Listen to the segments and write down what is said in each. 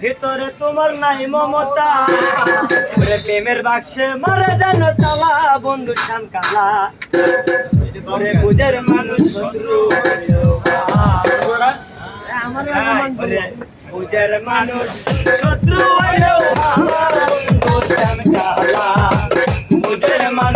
ভিতরে তোমার নাই মমতা। ওরে প্রেমের বাক্সে মারা যেন তালা বন্ধু শ্যাম কালা। ওরে বুঝের মানুষ শত্রু বুঝের মানুষ শত্রু হইলেও আমার বন্ধু শ্যাম কালা। বুঝের মানুষ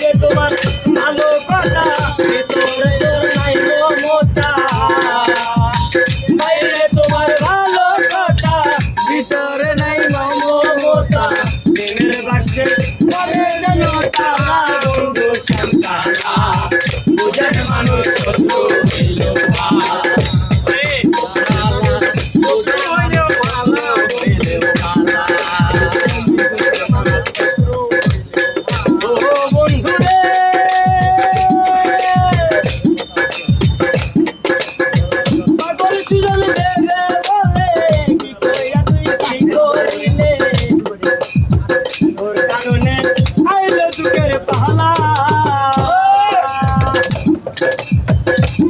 বাইরে তোমার ভালো কথা ভিতরে নাই মমতা বাইরে তোমার ভালো কথা, ভিতরে নাই মমতা। প্রেমের বাক্সে করে যেন তালা বন্ধু সন্তানা বুঝেন মানুষ শত্রু কারণে আইলো দুঃখের পালা।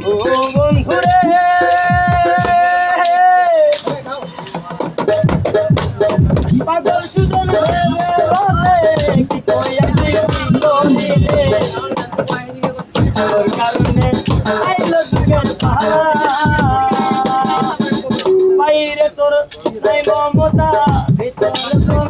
ও বন্ধুরে, পাগল সুজন দেবে বলে কি কইয়া তুই করিলে তোর কারণে আইলো দুঃখের পালা। বাইরে তোর নাই মমতা, ভিতরে তোর